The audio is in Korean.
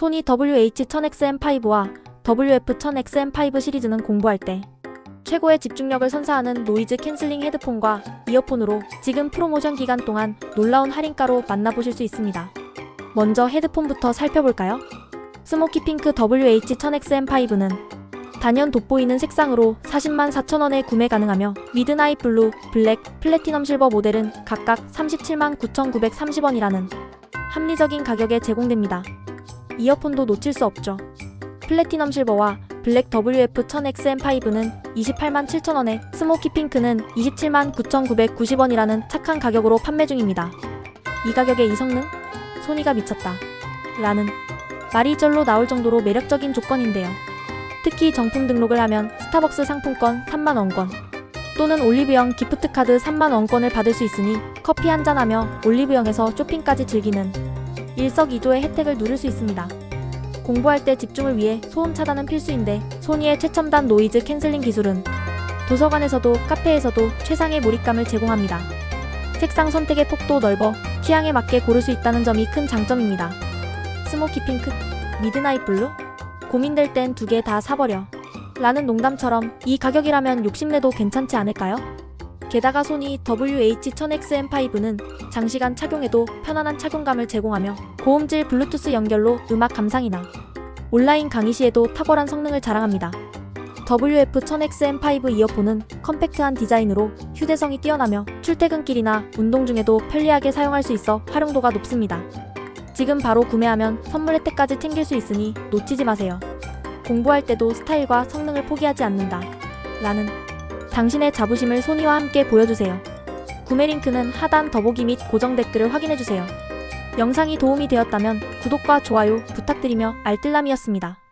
소니 WH-1000XM5와 WF-1000XM5 시리즈는 공부할 때 최고의 집중력을 선사하는 노이즈 캔슬링 헤드폰과 이어폰으로 지금 프로모션 기간 동안 놀라운 할인가로 만나보실 수 있습니다. 먼저 헤드폰부터 살펴볼까요? 스모키 핑크 WH-1000XM5는 단연 돋보이는 색상으로 40만 4천원에 구매 가능하며 미드나잇 블루, 블랙, 플래티넘 실버 모델은 각각 37만 9,930원이라는 합리적인 가격에 제공됩니다. 이어폰도 놓칠 수 없죠. 플래티넘 실버와 블랙 WF-1000XM5는 28만 7천원에 스모키 핑크는 27만 9,990원이라는 착한 가격으로 판매 중입니다. 이 가격에 이 성능? 소니가 미쳤다. 라는 말이 절로 나올 정도로 매력적인 조건인데요. 특히 정품 등록을 하면 스타벅스 상품권 3만 원권 또는 올리브영 기프트카드 3만 원권을 받을 수 있으니 커피 한 잔하며 올리브영에서 쇼핑까지 즐기는 일석이조의 혜택을 누릴 수 있습니다. 공부할 때 집중을 위해 소음 차단은 필수인데 소니의 최첨단 노이즈 캔슬링 기술은 도서관에서도 카페에서도 최상의 몰입감을 제공합니다. 색상 선택의 폭도 넓어 취향에 맞게 고를 수 있다는 점이 큰 장점입니다. 스모키 핑크, 미드나잇 블루? 고민될 땐 두 개 다 사버려. 라는 농담처럼 이 가격이라면 욕심내도 괜찮지 않을까요? 게다가 소니 WH-1000XM5는 장시간 착용해도 편안한 착용감을 제공하며 고음질 블루투스 연결로 음악 감상이나 온라인 강의 시에도 탁월한 성능을 자랑합니다. WF-1000XM5 이어폰은 컴팩트한 디자인으로 휴대성이 뛰어나며 출퇴근길이나 운동 중에도 편리하게 사용할 수 있어 활용도가 높습니다. 지금 바로 구매하면 선물 혜택까지 챙길 수 있으니 놓치지 마세요. 공부할 때도 스타일과 성능을 포기하지 않는다. 라는 당신의 자부심을 소니와 함께 보여주세요. 구매 링크는 하단 더보기 및 고정 댓글을 확인해주세요. 영상이 도움이 되었다면 구독과 좋아요 부탁드리며 알뜰남이었습니다.